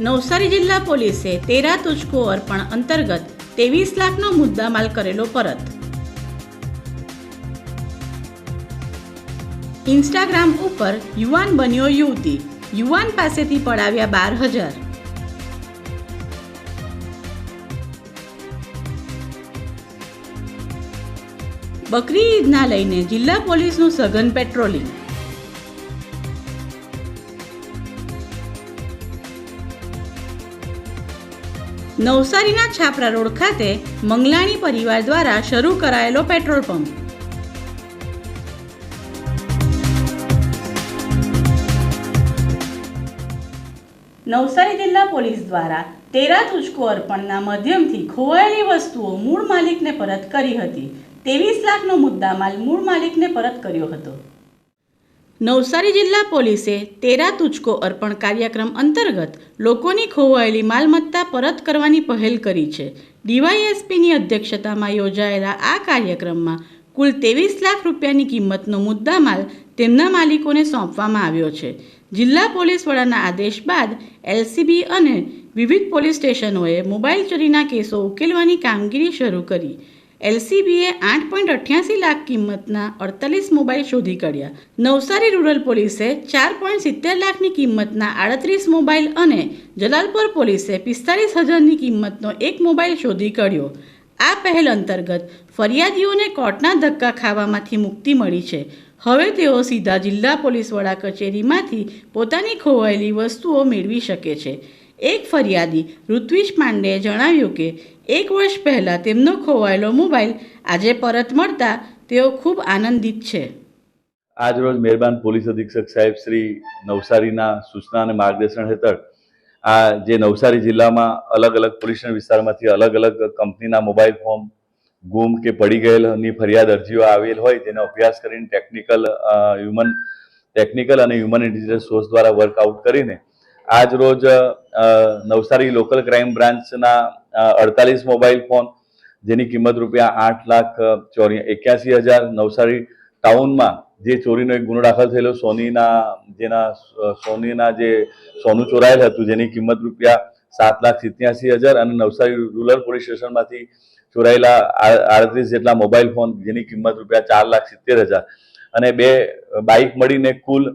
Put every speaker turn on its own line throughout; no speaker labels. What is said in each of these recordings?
નવસારી જિલ્લા પોલીસે તેરા તુચકો અર્પણ અંતર્ગત ત્રેવીસ લાખનો મુદ્દામાલ કરેલો પરત. ઇન્સ્ટાગ્રામ ઉપર યુવાન બન્યો યુવતી. યુવાન પાસેથી પડાવ્યા બાર હજાર. બકરી ઈદના લઈને જિલ્લા પોલીસનું સઘન પેટ્રોલિંગ. નવસારીના છાપરા રોડ ખાતે મંગલાણી પરિવાર દ્વારા શરૂ કરાયેલો પેટ્રોલ પંપ. નવસારી જિલ્લા પોલીસ દ્વારા તેરા તુચકો અર્પણના માધ્યમથી ખોવાયેલી વસ્તુઓ મૂળ માલિકને પરત કરી હતી. ત્રેવીસ લાખનો મુદ્દામાલ મૂળ માલિકને પરત કર્યો હતો. નવસારી જિલ્લા પોલીસે તેરા તુચકો અર્પણ કાર્યક્રમ અંતર્ગત લોકોની ખોવાયેલી માલમત્તા પરત કરવાની પહેલ કરી છે. ડીવાયએસપીની અધ્યક્ષતામાં યોજાયેલા આ કાર્યક્રમમાં કુલ ત્રેવીસ લાખ રૂપિયાની કિંમતનો મુદ્દામાલ તેમના માલિકોને સોંપવામાં આવ્યો છે. જિલ્લા પોલીસ વડાના આદેશ બાદ એલસીબી અને વિવિધ પોલીસ સ્ટેશનોએ મોબાઈલ ચોરીના કેસો ઉકેલવાની કામગીરી શરૂ કરી. એલસીબીએ આઠ પોઈન્ટ અઠ્યાસી લાખ કિંમતના અડતાલીસ મોબાઈલ શોધી કાઢ્યા. નવસારી રૂરલ પોલીસે ચાર પોઈન્ટ સિત્તેર લાખની કિંમતના આડત્રીસ મોબાઈલ અને જલાલપોર પોલીસે પિસ્તાલીસ હજારની કિંમતનો એક મોબાઈલ શોધી કાઢ્યો. આ પહેલ અંતર્ગત ફરિયાદીઓને કોર્ટના ધક્કા ખાવામાંથી મુક્તિ મળી છે. હવે તેઓ સીધા જિલ્લા પોલીસ વડા કચેરીમાંથી પોતાની ખોવાયેલી વસ્તુઓ મેળવી શકે છે. એક ફરિયાદી ઋત્વિશ પાંડેએ જણાવ્યું કે એક વર્ષ પહેલાં તેમનો ખોવાયેલો મોબાઈલ આજે પરત મળતા તેઓ ખૂબ આનંદિત છે.
આજરોજ મહેરબાન પોલીસ અધિક્ષક સાહેબ શ્રી નવસારીના સૂચના અને માર્ગદર્શન હેઠળ આ જે નવસારી જિલ્લામાં અલગ અલગ પોલીસ વિસ્તારમાંથી અલગ અલગ કંપનીના મોબાઈલ ફોન ગુમ કે પડી ગયેલની ફરિયાદ અરજીઓ આવેલ હોય તેનો અભ્યાસ કરીને ટેકનિકલ હ્યુમન, ટેકનિકલ અને હ્યુમન ઇન્ટેલિજન્સ સોર્સ દ્વારા વર્કઆઉટ કરીને આજ રોજ નવસારી લોકલ ક્રાઇમ બ્રાન્ચના અડતાલીસ મોબાઈલ ફોન, જેની કિંમત રૂપિયા આઠ લાખ ચોરી, એક્યાસી હજાર નવસારી ટાઉનમાં જે ચોરીનો એક ગુનો દાખલ થયેલો સોનીના, જેના સોનીના જે સોનું ચોરાયેલ હતું, જેની કિંમત રૂપિયા સાત લાખ સિત્યાસી હજાર અને નવસારી રૂરલ પોલીસ સ્ટેશનમાંથી ચોરાયેલા આડત્રીસ જેટલા મોબાઈલ ફોન, જેની કિંમત રૂપિયા ચાર લાખ સિત્તેર હજાર. અને બે બાઇક મળીને કુલ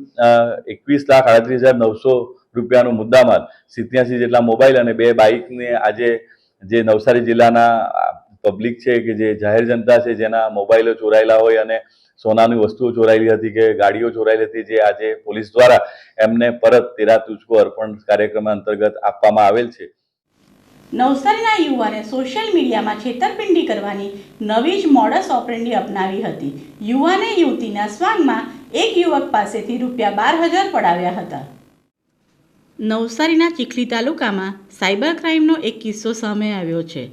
એકવીસ લાખ આડત્રીસ હજાર નવસો રૂપિયાનો મુદ્દામાલ સિત્યાસી જેટલા મોબાઈલ અને બે બાઇકને આજે જે નવસારી જિલ્લાના પબ્લિક છે કે જે જાહેર જનતા છે જેના મોબાઈલો ચોરાયેલા હોય અને સોનાની વસ્તુઓ ચોરાયેલી હતી કે ગાડીઓ ચોરાયેલી હતી જે આજે પોલીસ દ્વારા એમને પરત તેરા તુચકો અર્પણ કાર્યક્રમ અંતર્ગત આપવામાં આવેલ છે.
નવસારીના યુવાને સોશિયલ મીડિયામાં છેતરપિંડી કરવાની નવી જ મોડસ ઓપરેન્ડી અપનાવી હતી. યુવાને યુવતીના સ્વાંગમાં એક યુવક પાસેથી રૂપિયા બાર હજાર પડાવ્યા હતા. નવસારીના ચીખલી તાલુકામાં સાયબર ક્રાઇમનો એક કિસ્સો સામે આવ્યો છે.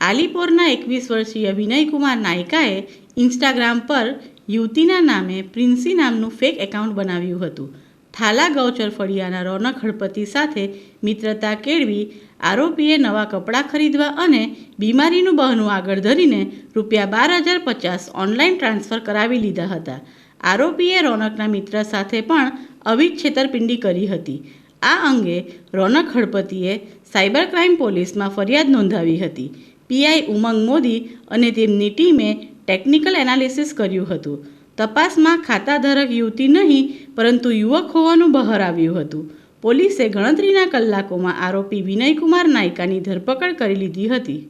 આલીપોરના એકવીસ વર્ષીય વિનયકુમાર નાયકાએ ઇન્સ્ટાગ્રામ પર યુવતીના નામે પ્રિન્સી નામનું ફેક એકાઉન્ટ બનાવ્યું હતું. થાલા ગૌચર ફળિયાના રોનક હળપતિ સાથે મિત્રતા કેળવી આરોપીએ નવા કપડાં ખરીદવા અને બીમારીનું બહાનું આગળ ધરીને રૂપિયા બાર હજાર પચાસ ઓનલાઈન ટ્રાન્સફર કરાવી લીધા હતા. આરોપીએ રોનકના મિત્ર સાથે પણ આવી છેતરપિંડી કરી હતી. આ અંગે રોનક હળપતિએ સાયબર ક્રાઇમ પોલીસમાં ફરિયાદ નોંધાવી હતી. પીઆઈ ઉમંગ મોદી અને તેમની ટીમે ટેકનિકલ એનાલિસિસ કર્યું હતું. તપાસમાં ખાતાધારક યુવતી નહીં, પરંતુ યુવક હોવાનું બહાર આવ્યું હતું. પોલીસે ગણતરીના કલાકોમાં આરોપી વિનયકુમાર નાયકાની ધરપકડ કરી લીધી હતી.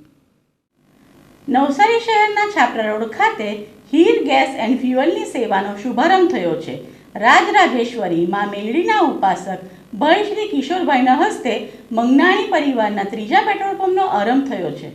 નવસારી શહેરના છાપરા રોડ ખાતે હીર ગેસ એન્ડ ફ્યુઅલની સેવાનો શુભારંભ થયો છે. રાજરાજેશ્વરી માં મેલડીના ઉપાસક ભય શ્રી કિશોરભાઈના હસ્તે મંગનાણી પરિવારના ત્રીજા પેટ્રોલ પંપનો આરંભ થયો છે.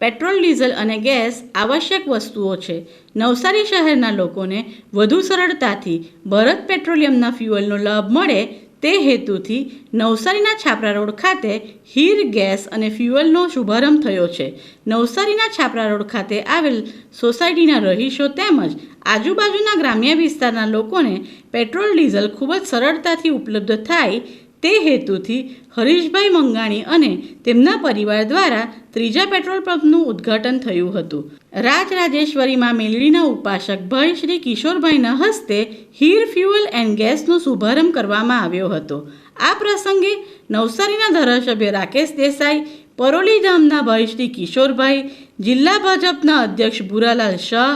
પેટ્રોલ, ડીઝલ અને ગેસ આવશ્યક વસ્તુઓ છે. નવસારી શહેરના લોકોને વધુ સરળતાથી ભરત પેટ્રોલિયમના ફ્યુઅલનો લાભ મળે તે હેતુથી નવસારીના છાપરા રોડ ખાતે હીર, ગેસ અને ફ્યુઅલનો શુભારંભ થયો છે. નવસારીના છાપરા રોડ ખાતે આવેલ સોસાયટીના રહીશો તેમજ આજુબાજુના ગ્રામ્ય વિસ્તારના લોકોને પેટ્રોલ, ડીઝલ ખૂબ જ સરળતાથી ઉપલબ્ધ થાય તે હેતુથી હરીશભાઈ મંગાણી અને તેમના પરિવાર દ્વારા ત્રીજા પેટ્રોલ પંપનું ઉદ્ઘાટન થયું હતું. રાજરાજેશ્વરીમાં મેલડીના ઉપાસક ભાઈ શ્રી કિશોરભાઈના હસ્તે હીર ફ્યુઅલ એન્ડ ગેસનો શુભારંભ કરવામાં આવ્યો હતો. આ પ્રસંગે નવસારીના ધારાસભ્ય રાકેશ દેસાઈ, પરોલી ધામના ભય શ્રી કિશોરભાઈ, જિલ્લા ભાજપના અધ્યક્ષ ભૂરાલાલ શાહ,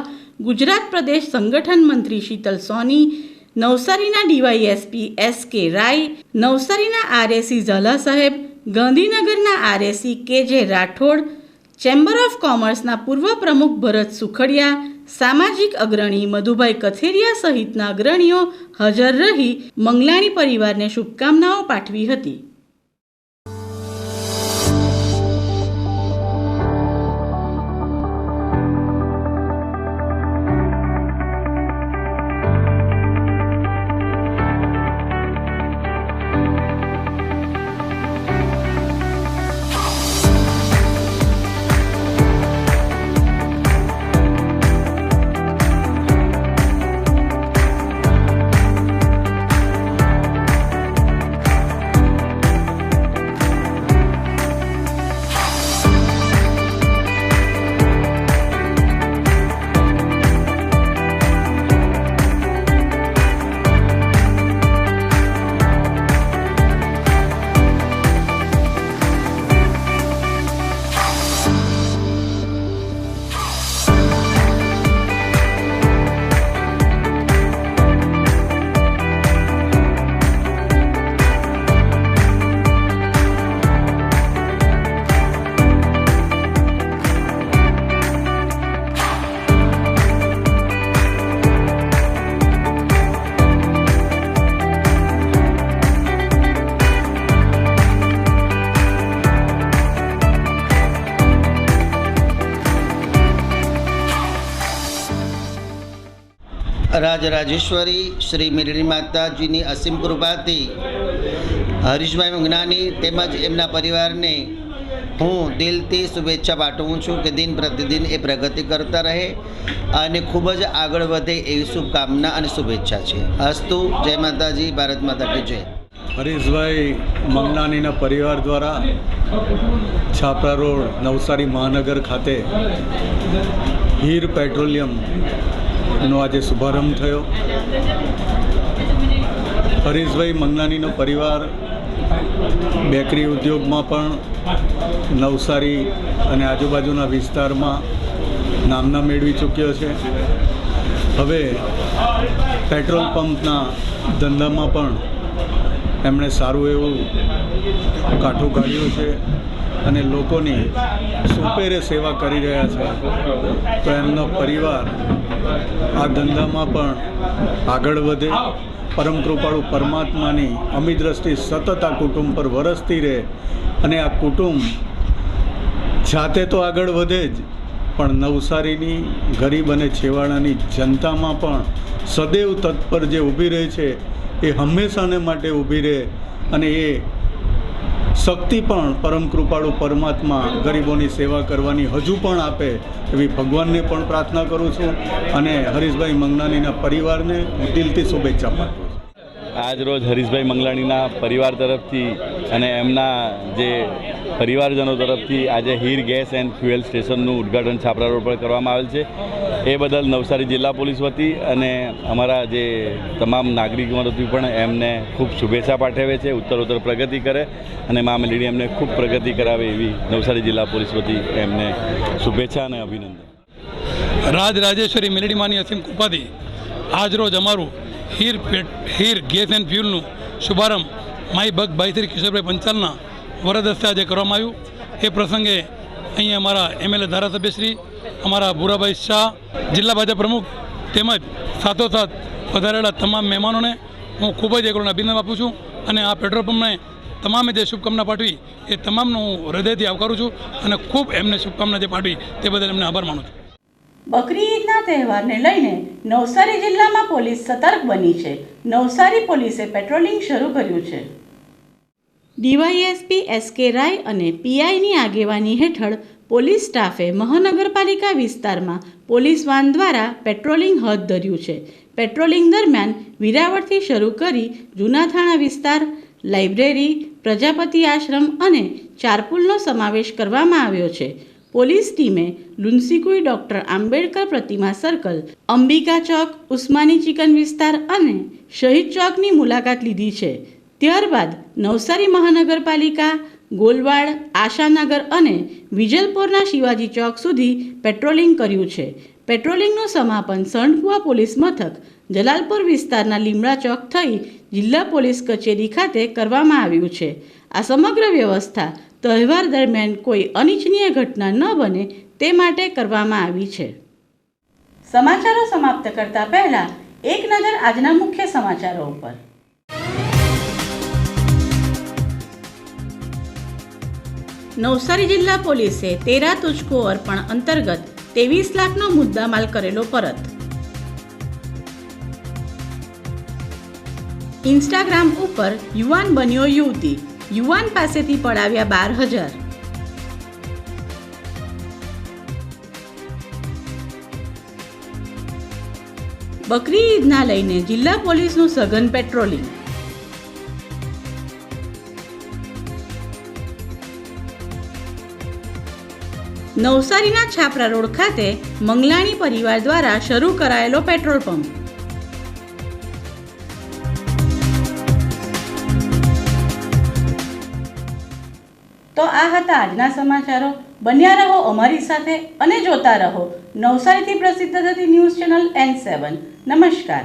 ગુજરાત પ્રદેશ સંગઠન મંત્રી શીતલ સોની નવસારીના ડીવાયએસપી એસ કે રાય, નવસારીના આરએસી ઝાલા સાહેબ, ગાંધીનગરના આરએસી કે જે રાઠોડ, ચેમ્બર ઓફ કોમર્સના પૂર્વ પ્રમુખ ભરત સુખડિયા, સામાજિક અગ્રણી મધુભાઈ કથેરિયા સહિતના અગ્રણીઓ હાજર રહી મંગલાણી પરિવારને શુભકામનાઓ પાઠવી હતી.
રાજરાજેશ્વરી શ્રી મિરડી માતાજીની અસીમ કૃપાથી હરીશભાઈ મંગનાની તેમજ એમના પરિવારને હું દિલથી શુભેચ્છા પાઠવું છું કે દિન પ્રતિદિન એ પ્રગતિ કરતા રહે અને ખૂબ જ આગળ વધે એવી શુભકામના અને શુભેચ્છા છે. અસ્તુ, જય માતાજી, ભારત માતા કી જય.
હરીશભાઈ મંગનાનીના પરિવાર દ્વારા છાપરા રોડ નવસારી મહાનગર ખાતે હીર પેટ્રોલિયમનો આજે શુભારંભ થયો. હરીશભાઈ મંગનાનીનો પરિવાર, બેકરી ઉદ્યોગમાં પણ, નવસારી અને આજુબાજુના વિસ્તારમાં નામના મેળવી ચૂક્યો છે. હવે પેટ્રોલ પંપના ધંધામાં પણ એમણે સારું એવું કાઠું કાઢ્યું છે. અને લોકોની સુપેરે સેવા કરી રહ્યા છે. તો એમનો પરિવાર આ ધંધામાં પણ આગળ વધે. પરમ કૃપાળુ પરમાત્માની અમી દ્રષ્ટિ સતત આ કુટુંબ પર વરસતી રહે અને આ કુટુંબ જાતે તો આગળ વધે જ, પણ નવસારીની ગરીબ અને છેવાડાની જનતામાં પણ સદૈવ તત્પર જે ઊભી રહે છે, એ હંમેશાને માટે ઊભી રહે અને એ શક્તિ પણ પરમ કૃપાળુ પરમાત્મા ગરીબોની સેવા કરવાની હજુ પણ આપે એવી ભગવાનને પણ પ્રાર્થના કરું છું અને હરીશભાઈ મંગલાણીના પરિવારને હું દિલથી શુભેચ્છા પાઠવું છું.
આજ રોજ હરીશભાઈ મંગલાણીના પરિવાર તરફથી અને એમના જે પરિવારજનો તરફથી આજે હીર ગેસ એન્ડ ફ્યુએલ સ્ટેશનનું ઉદ્ઘાટન છાપરા રોડ પર કરવામાં આવેલ છે. એ બદલ નવસારી જિલ્લા પોલીસ વતી અને અમારા જે તમામ નાગરિકો વતી પણ એમને ખૂબ શુભેચ્છા પાઠવે છે, ઉત્તરોત્તર પ્રગતિ કરે અને મા મેલડી એમને ખૂબ પ્રગતિ કરાવે એવી નવસારી જિલ્લા પોલીસ વતી એમને શુભેચ્છા અને અભિનંદન.
રાજ રાજેશ્વરી મેલડીમાની અસીમ કૃપાથી આજરોજ અમારું હીર પેટ, હીર ગેસ એન્ડ ફ્યુલનું શુભારંભ માઈ ભગ ભાઈ શ્રી કિશોરભાઈ પંચાલના વરદ આજે કરવામાં આવ્યું. એ પ્રસંગે અહીં અમારા એમએલએ ધારાસભ્યશ્રી, અમારા ભૂરાભાઈ શાહ, જિલ્લા ભાજપ પ્રમુખ તેમજ સાથોસાથ વધારેલા તમામ મહેમાનોને હું ખૂબ જ એકરોને અભિનંદન આપું છું અને આ પેટ્રોલ પંપને તમામે જે શુભકામના પાઠવી, એ તમામનું હું હૃદયથી આવકારું છું અને ખૂબ એમને શુભકામના જે પાઠવી, તે બદલ એમને આભાર માનું છું.
બકરી ઈદના તહેવારને લઈને નવસારી જિલ્લામાં પોલીસ સતર્ક બની છે. નવસારી પોલીસે પેટ્રોલિંગ શરૂ કર્યું છે. ડીવાયએસપી એસ કે રાય અને પીઆઈની આગેવાની હેઠળ પોલીસ સ્ટાફે મહાનગરપાલિકા વિસ્તારમાં પોલીસ વાન દ્વારા પેટ્રોલિંગ હાથ ધર્યું છે. પેટ્રોલિંગ દરમિયાન વિરાવળથી શરૂ કરી જૂના થાણા વિસ્તાર, લાઇબ્રેરી, પ્રજાપતિ આશ્રમ અને ચારપુલનો સમાવેશ કરવામાં આવ્યો છે. પોલીસ ટીમે લુન્સીકુઈ ડોક્ટર આંબેડકર પ્રતિમા સર્કલ, અંબિકા ચોક, ઉસ્માની ચિકન વિસ્તાર અને શહીદ ચોકની મુલાકાત લીધી છે. ત્યારબાદ નવસારી મહાનગરપાલિકા, ગોલવાડ, આશાનગર અને વિજલપોરના શિવાજી ચોક સુધી પેટ્રોલિંગ કર્યું છે. પેટ્રોલિંગનું સમાપન સણકુવા પોલીસ મથક, જલાલપુર વિસ્તારના લીમડા ચોક થઈ જિલ્લા પોલીસ કચેરી ખાતે કરવામાં આવ્યું છે. આ સમગ્ર વ્યવસ્થા તહેવાર દરમિયાન કોઈ અનિચ્છનીય ઘટના ન બને તે માટે કરવામાં આવી છે. સમાચારો સમાપ્ત કરતા પહેલા એક નજર આજના મુખ્ય સમાચારો ઉપર. નવસારી જિલ્લા પોલીસે તેરા તુજકો અર્પણ અંતર્ગત ત્રેવીસ લાખનો મુદ્દામાલ કરેલો પરત. ઇન્સ્ટાગ્રામ ઉપર યુવાન બન્યો યુવતી. યુવાન પાસેથી પડાવ્યા બાર હજાર. બકરી ઈદના લઈને જિલ્લા પોલીસનું સઘન પેટ્રોલિંગ. નવસારીના છાપરા રોડ ખાતે મંગલાણી પરિવાર દ્વારા શરૂ કરાયેલો પેટ્રોલ પંપ. તો આ હતા આજના સમાચારો. બન્યા રહો અમારી સાથે અને જોતા રહો નવસારીથી પ્રસિદ્ધ થતી ન્યૂઝ ચેનલ એન સેવન. નમસ્કાર.